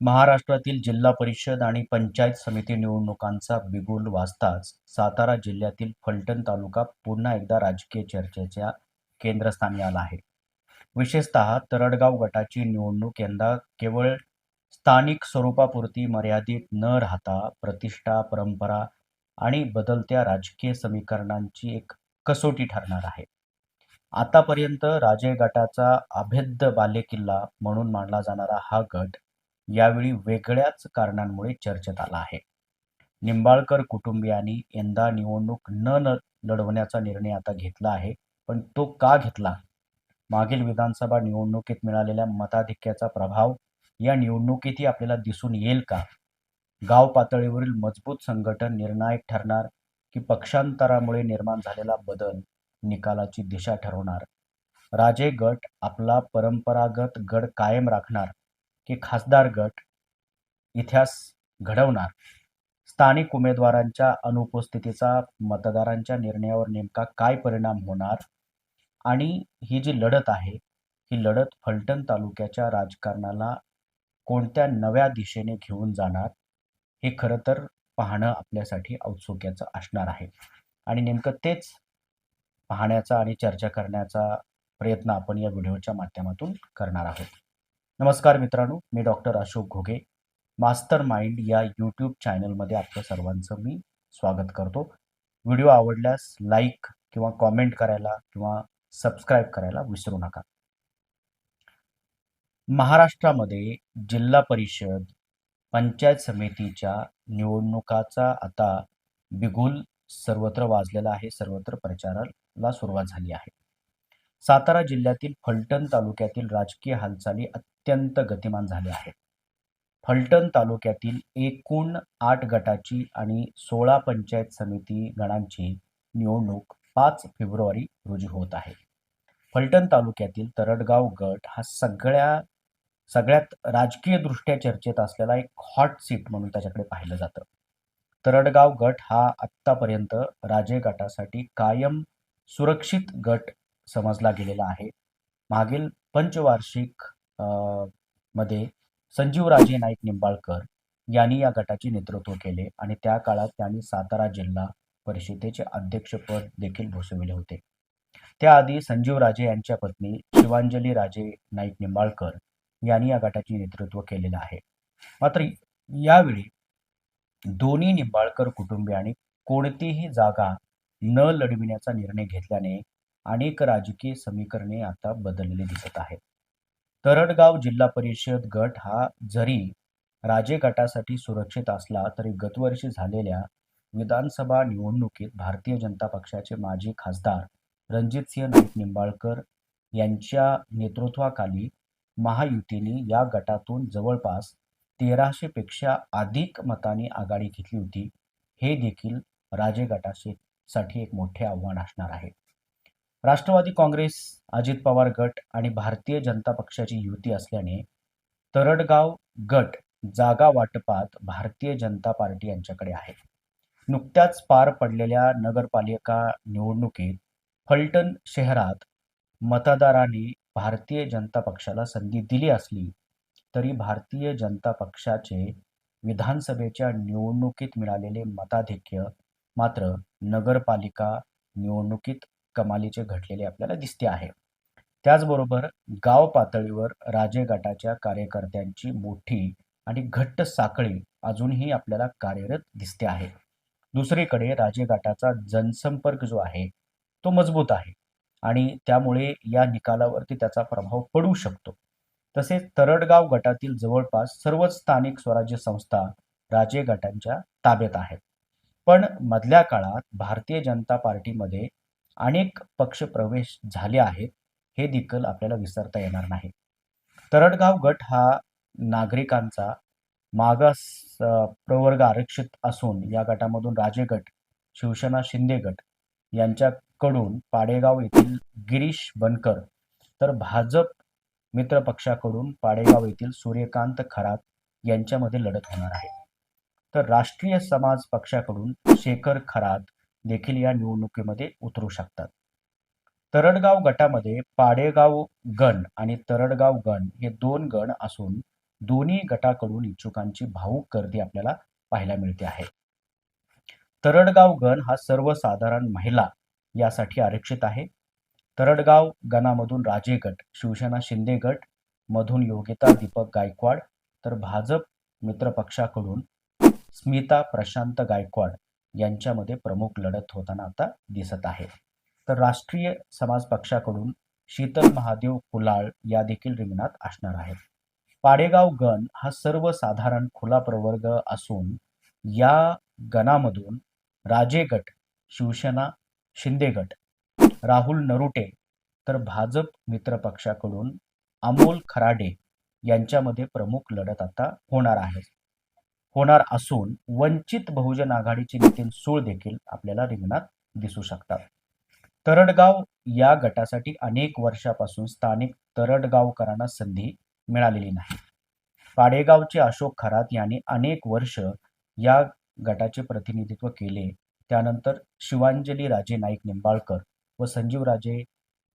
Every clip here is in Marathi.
महाराष्ट्रातील जिल्हा परिषद आणि पंचायत समिती निवडणुकांचा बिगुल वाजताच सातारा जिल्ह्यातील फलटण तालुका पुन्हा एकदा राजकीय चर्चेच्या केंद्रस्थानी आला आहे. विशेषतः तरडगाव गटाची निवडणूक यंदा केवळ स्थानिक स्वरूपापुरती मर्यादित न राहता प्रतिष्ठा परंपरा आणि बदलत्या राजकीय समीकरणांची एक कसोटी ठरणार आहे. आतापर्यंत राजे गटाचा अभेद्य बालेकिल्ला म्हणून मानला जाणारा हा गट यावेळी वेगळ्याच कारणांमुळे चर्चेत आला आहे. निंबाळकर कुटुंबियांनी यंदा निवडणूक न न लढवण्याचा निर्णय आता घेतला आहे पण तो का घेतला? मागील विधानसभा निवडणुकीत मिळालेल्या मताधिक्याचा प्रभाव या निवडणुकीतही आपल्याला दिसून येईल का? गाव पातळीवरील मजबूत संघटन निर्णायक ठरणार की पक्षांतरामुळे निर्माण झालेला बदल निकालाची दिशा ठरवणार? राजे गट आपला परंपरागत गड कायम राखणार? की खासदार गट इतिहास घडवणार. स्थानिक उमेदवारांच्या अनुपस्थितीचा मतदारांच्या निर्णयावर नेमका काय परिणाम होणार आणि ही जी लढत आहे ही लढत फलटण तालुक्याच्या राजकारणाला कोणत्या नव्या दिशेने घेऊन जाणार हे खरं तर पाहणं आपल्यासाठी औत्सुक्याचं असणार आहे. आणि नेमकं तेच पाहण्याचा आणि चर्चा करण्याचा प्रयत्न आपण या व्हिडिओच्या माध्यमातून करणार आहोत. नमस्कार मित्रांनो मी doctor Ashok Ghoge. Master mind या यूट्यूब चॅनलमध्ये आपल्या सर्वांचं मी स्वागत करतो. व्हिडिओ आवडल्यास लाईक किंवा कॉमेंट करायला किंवा सबस्क्राईब करायला विसरू नका. महाराष्ट्रामध्ये जिल्हा परिषद पंचायत समितीच्या निवडणुकाचा आता बिगुल सर्वत्र वाजलेला आहे सर्वत्र प्रचाराला सुरुवात झाली आहे. सातारा जिल्ह्यातील फलटण तालुक्यातील राजकीय हालचाली अत्यंत गतिमान झाले आहेत फलटण तालुक्यातील एकूण आठ गटाची आणि सोळा पंचायत समिती गणांची निवडणूक पाच फेब्रुवारी रोजी होत आहे. फलटण तालुक्यातील तरडगाव गट हा सगळ्या सगळ्यात राजकीयदृष्ट्या चर्चेत असलेला एक हॉट सीट म्हणून त्याच्याकडे पाहिलं जातं. तरडगाव गट हा आत्तापर्यंत राजे गटासाठी कायम सुरक्षित गट समजला गेलेला आहे. मागील पंचवार्षिक मध्ये संजीवराजे नाईक निंबाळकर यांनी या गटाचे नेतृत्व केले आणि त्या काळात त्यांनी सातारा जिल्हा परिषदेचे अध्यक्षपद देखील भूषविले होते. त्याआधी संजीवराजे यांच्या पत्नी शिवांजली राजे नाईक निंबाळकर यांनी या गटाचे नेतृत्व केलेलं आहे. मात्र यावेळी दोन्ही निंबाळकर कुटुंबियांनी कोणतीही जागा न लढविण्याचा निर्णय घेतल्याने अनेक राजकीय समीकरणे आता बदललेली दिसत आहेत. तरडगाव जिल्हा परिषद गट हा जरी राजे गटासाठी सुरक्षित असला तरी गतवर्षी झालेल्या विधानसभा निवडणुकीत भारतीय जनता पक्षाचे माजी खासदार रणजितसिंह नाईक निंबाळकर यांच्या नेतृत्वाखाली महायुतीने या गटातून जवळपास तेराशेपेक्षा अधिक मतांनी आघाडी घेतली होती. हे देखील राजे गटाचे साठी एक मोठे आव्हान असणार आहे. राष्ट्रवादी काँग्रेस अजित पवार गट आणि भारतीय जनता पक्षाची युती असल्याने तरडगाव गट जागा वाटपात भारतीय जनता पार्टी यांच्याकडे आहे. नुकत्याच पार पडलेल्या नगरपालिका निवडणुकीत फलटण शहरात मतदारांनी भारतीय जनता पक्षाला संधी दिली असली तरी भारतीय जनता पक्षाचे विधानसभेच्या निवडणुकीत मिळालेले मताधिक्य मात्र नगरपालिका निवडणुकीत कमालीचे घटलेले आपल्याला दिसते आहे. त्याचबरोबर गाव पातळीवर राजे गटाच्या कार्यकर्त्यांची मोठी आणि घट्ट साखळी अजूनही आपल्याला कार्यरत दिसते आहे. दुसरीकडे राजे गटाचा जनसंपर्क जो आहे तो मजबूत आहे आणि त्यामुळे या निकालावरती त्याचा प्रभाव पडू शकतो. तसेच तरडगाव गटातील जवळपास सर्वच स्थानिक स्वराज्य संस्था राजे गटांच्या ताब्यात आहेत. पण मधल्या काळात भारतीय जनता पार्टीमध्ये अनेक पक्ष प्रवेश झाले आहेत हे देखील आपल्याला विसरता येणार नाही. तरडगाव गट हा नागरिकांचा मागास प्रवर्ग आरक्षित असून या गटामधून राजे गट शिवसेना शिंदे गट यांच्याकडून पाडेगाव येथील गिरीश बनकर तर भाजप मित्र पक्षाकडून पाडेगाव येथील सूर्यकांत खरात यांच्यामध्ये लढत होणार आहे. तर राष्ट्रीय समाज पक्षाकडून शेखर खरात देखील या निवडणुकीमध्ये उतरू शकतात. तरडगाव गटामध्ये पाडेगाव गण आणि तरडगाव गण हे दोन गण असून दोन्ही गटाकडून इच्छुकांची भाऊक गर्दी आपल्याला पाहायला मिळते आहे. तरडगाव गण हा सर्वसाधारण महिला यासाठी आरक्षित आहे. तरडगाव गणामधून राजे गट शिवसेना शिंदे गट मधून योगिता दीपक गायकवाड तर भाजप मित्र पक्षाकडून स्मिता प्रशांत गायकवाड यांच्यामध्ये प्रमुख लढत होताना आता दिसत आहे. तर राष्ट्रीय समाज पक्षाकडून शीतल महादेव कुलाळ या देखील रिंगणात असणार आहेत. पाडेगाव गण हा सर्वसाधारण खुला प्रवर्ग असून या गणामधून राजे गट शिवसेना शिंदे गट राहुल नरुटे तर भाजप मित्र पक्षाकडून अमोल खराडे यांच्यामध्ये प्रमुख लढत आता होणार आहे. होणार असून वंचित बहुजन आघाडीचे नितीन सूळ देखील आपल्याला रिंगणात दिसू शकतात. तरडगाव या गटासाठी अनेक वर्षापासून स्थानिक तरडगावकरांना संधी मिळालेली नाही. पाडेगावचे अशोक खरात यांनी अनेक वर्ष या गटाचे प्रतिनिधित्व केले. त्यानंतर शिवांजली राजे नाईक निंबाळकर व संजीवराजे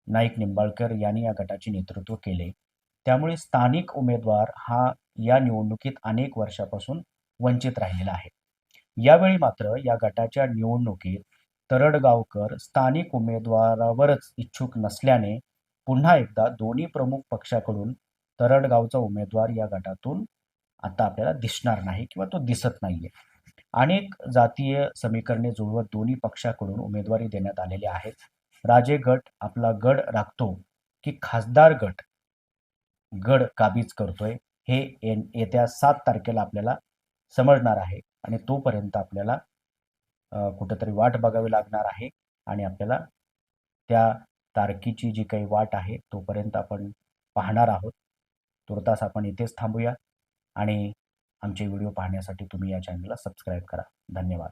नाईक निंबाळकर यांनी या गटाचे नेतृत्व केले. त्यामुळे स्थानिक उमेदवार हा या निवडणुकीत अनेक वर्षापासून वंचित राहिलेला आहे. यावेळी मात्र या गटाच्या निवडणुकीत तरडगावकर स्थानिक उमेदवारावरच इच्छुक नसल्याने पुन्हा एकदा दोन्ही प्रमुख पक्षाकडून तरडगावचा उमेदवार या गटातून आता आपल्याला दिसणार नाही किंवा तो दिसत नाहीये. अनेक जातीय समीकरणे जुळवत दोन्ही पक्षाकडून उमेदवारी देण्यात आलेली आहेत. राजे गट आपला गड राखतो की खासदार गट गड काबीज करतोय हे येत्या सात तारखेला आपल्याला समजणार आहे आणि तोपर्यंत आपल्याला कुठंतरी वाट बघावी लागणार आहे आणि आपल्याला त्या तारखेची जी काही वाट आहे तोपर्यंत आपण पाहणार आहोत. तुर्तास आपण इथेच थांबूया आणि आमचे व्हिडिओ पाहण्यासाठी तुम्ही या चॅनलला सबस्क्राईब करा. धन्यवाद.